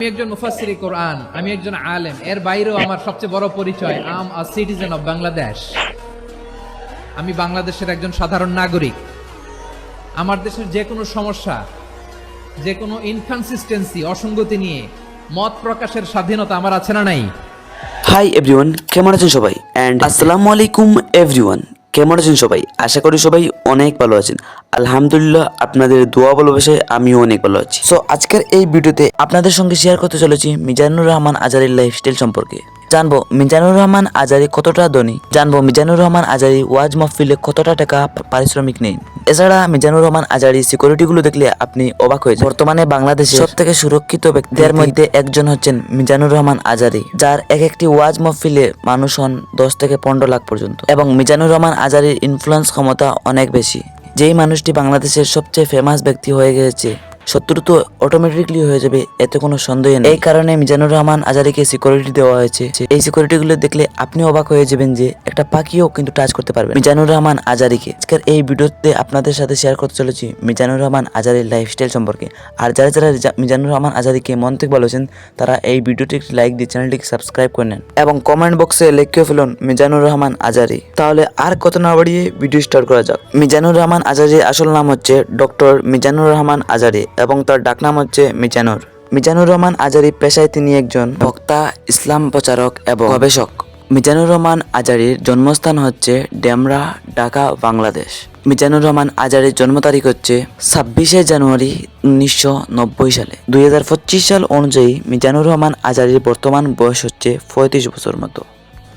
আমি একজন মুফাসসিরি কোরআন, আমি একজন আলেম, এর বাইরেও আমার সবচেয়ে বড় পরিচয় I'm a citizen of Bangladesh আমি বাংলাদেশের একজন সাধারণ নাগরিক। আমার দেশের যে কোনো সমস্যা, যে কোনো ইনকনসিস্টেন্সি অসঙ্গতি নিয়ে মত প্রকাশের স্বাধীনতা আমার আছে না নাই? হাই এভরিওয়ান কেমন আছেন সবাই? অ্যান্ড আসসালামু আলাইকুম এভরিওয়ান কেমন আছেন সবাই? আশা করি সবাই অনেক ভালো আছেন। আলহামদুলিল্লাহ আপনাদের দোয়া ভালোবাসায় আমিও অনেক ভালো আছি। সো আজকের এই ভিডিওতে আপনাদের সঙ্গে শেয়ার করতে চলেছি মিজানুর রহমান আজারির লাইফস্টাইল সম্পর্কে। জানব, মিজানুর রহমান আজারি কতটা ধনী? জানব, মিজানুর রহমান আজারি ওয়াজ মাহফিলে কতটা টাকা পারিশ্রমিক নেই এছাড়া মিজানুর রহমান আজারি সিকিউরিটি গুলো দেখলে আপনি অবাক হয়ে বর্তমানে বাংলাদেশে সব থেকে সুরক্ষিত ব্যক্তিদের মধ্যে একজন হচ্ছেন মিজানুর রহমান আজারি যার এক একটি ওয়াজ মহফিলে মানুষ হন দশ থেকে পনেরো লাখ পর্যন্ত। এবং মিজানুর রহমান আজারির ইনফ্লুয়েন্স ক্ষমতা অনেক বেশি। যেই মানুষটি বাংলাদেশের সবচেয়ে ফেমাস ব্যক্তি হয়ে গেছে শত্রু তো অটোমেটিকলি হয়ে যাবে, এতে কোনো সন্দেহ নেই। এই কারণে মিজানুর রহমান আজারিকে সিকিউরিটি দেওয়া হয়েছে। এই সিকিউরিটি গুলো দেখলে আপনি অবাক হয়ে যাবেন যে একটা পাখিও কিন্তু টাচ করতে পারবে মিজানুর রহমান আজারিকে আজকের এই ভিডিওতে আপনাদের সাথে শেয়ার করতে চলেছি মিজানুর রহমান আজারির লাইফস্টাইল সম্পর্কে। আর যারা যারা মিজানুর রহমান আজারিকে মন থেকে ভালোবাসেন তারা এই ভিডিওটি একটি লাইক দিয়ে চ্যানেলটিকে সাবস্ক্রাইব করে নেন। এবং কমেন্ট বক্সে লিখে ফেলুন, মিজানুর রহমান আজারি তাহলে আর কত না বাড়িয়ে ভিডিও স্টার্ট করা যাক। মিজানুর রহমান আজারির আসল নাম হচ্ছে ডক্টর মিজানুর রহমান আজারি এবং তার ডাকনাম হচ্ছে মিজানুর। মিজানুর রহমান আজারি পেশায় তিনি একজন বক্তা, ইসলাম প্রচারক এবং গবেষক। মিজানুর রহমান আজারির জন্মস্থান হচ্ছে ডেমরা, ঢাকা, বাংলাদেশ। মিজানুর রহমান আজারির জন্ম তারিখ হচ্ছে ছাব্বিশে জানুয়ারি উনিশশো নব্বই সালে। দুই হাজার পঁচিশ সাল অনুযায়ী মিজানুর রহমান আজারির বর্তমান বয়স হচ্ছে পঁয়ত্রিশ বছর মতো।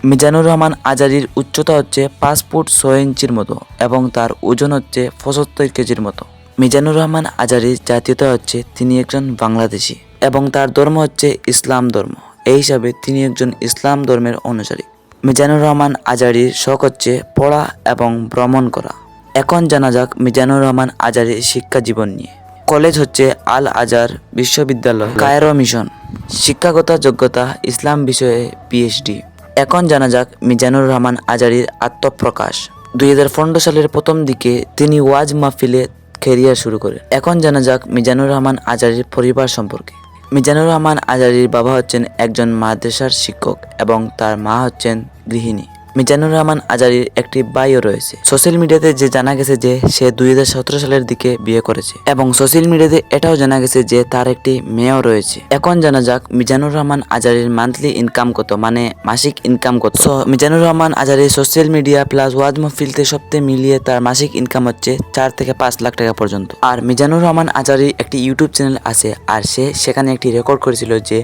মিজানুর রহমান আজারির উচ্চতা হচ্ছে পাঁচ ফুট ছয় ইঞ্চির মতো এবং তার ওজন হচ্ছে পঁচাত্তর কেজির মতো। মিজানুর রহমান আজারির জাতীয়তা হচ্ছে তিনি একজন বাংলাদেশি এবং তার ধর্ম হচ্ছে ইসলাম ধর্ম। এই হিসাবে তিনি একজন ইসলাম ধর্মের অনুসারী। মিজানুর রহমান আজারির শখ হচ্ছে পড়া এবং ভ্রমণ করা। এখন জানা যাক মিজানুর রহমান আজারির শিক্ষা জীবন নিয়ে। কলেজ হচ্ছে আল আজার বিশ্ববিদ্যালয়, কায়রো মিশন। শিক্ষাগত যোগ্যতা, ইসলাম বিষয়ে পিএইচডি এখন জানা যাক মিজানুর রহমান আজারির আত্মপ্রকাশ। দুই হাজার পনেরো সালের প্রথম দিকে তিনি ওয়াজ মাহফিলে কেরিয়ার শুরু করে। এখন জানা যাক মিজানুর রহমান আজারির পরিবার সম্পর্কে। মিজানুর রহমান আজারির বাবা হচ্ছেন একজন মাদ্রাসার শিক্ষক এবং তার মা হচ্ছেন গৃহিণী। মিজানুর রহমান আজারির একটি বাইও রয়েছে। সোশ্যাল মিডিয়াতে যে জানা গেছে যে সে দু হাজার সতেরো সালের দিকে বিয়ে করেছে এবং সোশ্যাল মিডিয়াতে এটাও জানা গেছে যে তার একটি মেয়েও রয়েছে। এখন জানা যাক মিজানুর রহমান আজারির মান্থলি ইনকাম কত মানে মাসিক ইনকাম কত। মিজানুর রহমান আজারির সোশ্যাল মিডিয়া প্লাস ওয়াজ মহফিলতে সবচেয়ে মিলিয়ে তার মাসিক ইনকাম হচ্ছে চার থেকে পাঁচ লাখ টাকা পর্যন্ত। আর মিজানুর রহমান আজারির একটি ইউটিউব চ্যানেল আছে আর সে সেখানে একটি রেকর্ড করেছিল যে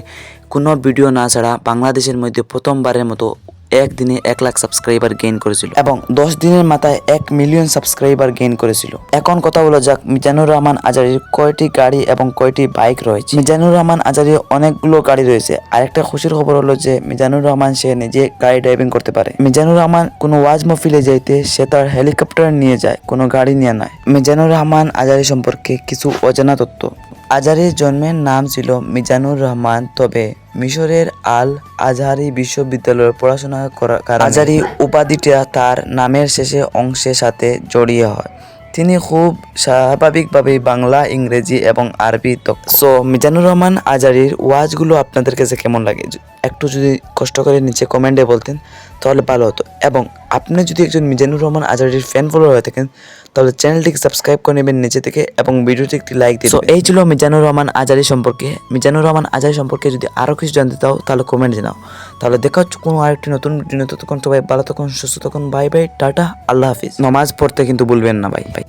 কোনো ভিডিও না ছাড়া বাংলাদেশের মধ্যে প্রথমবারের মতো একদিনে এক লাখ সাবস্ক্রাইবার গেইন করেছিল। এবং দশ দিনের মাথায় এক মিলিয়ন সাবস্ক্রাইবার গেইন করেছিল। এখন কথা বলা যাক, মিজানুর রহমান আজারির কয়টি গাড়ি এবং কয়টি বাইক রয়েছে? মিজানুর রহমান আজারির অনেকগুলো গাড়ি রয়েছে। আরেকটা খুশির খবর হলো যে, মিজানুর রহমান, সে নিজে গাড়ি ড্রাইভিং করতে পারে। মিজানুর রহমান কোনো ওয়াজ মহফিলে যাইতে, সে তার হেলিকপ্টার নিয়ে যায়, কোনো গাড়ি নিয়ে নয়। মিজানুর রহমান আজারি সম্পর্কে কিছু অজানা তথ্য। আজারির জন্মের নাম ছিল মিজানুর রহমান। তবে মিশরের আল আজহারি বিশ্ববিদ্যালয়ে পড়াশোনা কারণে আজারি উপাধিটা তার নামের শেষে অংশের সাথে জড়িয়ে হয়। তিনি খুব স্বাভাবিকভাবেই বাংলা, ইংরেজি এবং আরবি দক্ষ। সো মিজানুর রহমান আজারির ওয়াজগুলো আপনাদের কাছে কেমন লাগে? একটু যদি কষ্ট করে নিচে কমেন্টে বলতেন, তাহলে ভালো হতো। এবং আপনি যদি একজন মিজানুর রহমান আজারির ফ্যান ফলোয়ার হয়ে থাকেন তাহলে চ্যানেলটিকে সাবস্ক্রাইব করে নেবেন নিচে থেকে এবং ভিডিওটি একটি লাইক দিন এই ছিল মিজানুর রহমান আজারি সম্পর্কে। মিজানুর রহমান আজারি সম্পর্কে যদি আরও কিছু জানতে চাও তাহলে কমেন্ট জানাও। তাহলে দেখা হচ্ছে কোনো আরেকটি নতুন ভিডিও ততক্ষণ সবাই ভালো তখন সুস্থ তখন বাই বাই টাটা আল্লাহ হাফিজ। নমাজ পড়তে কিন্তু ভুলবেন না ভাই ভাই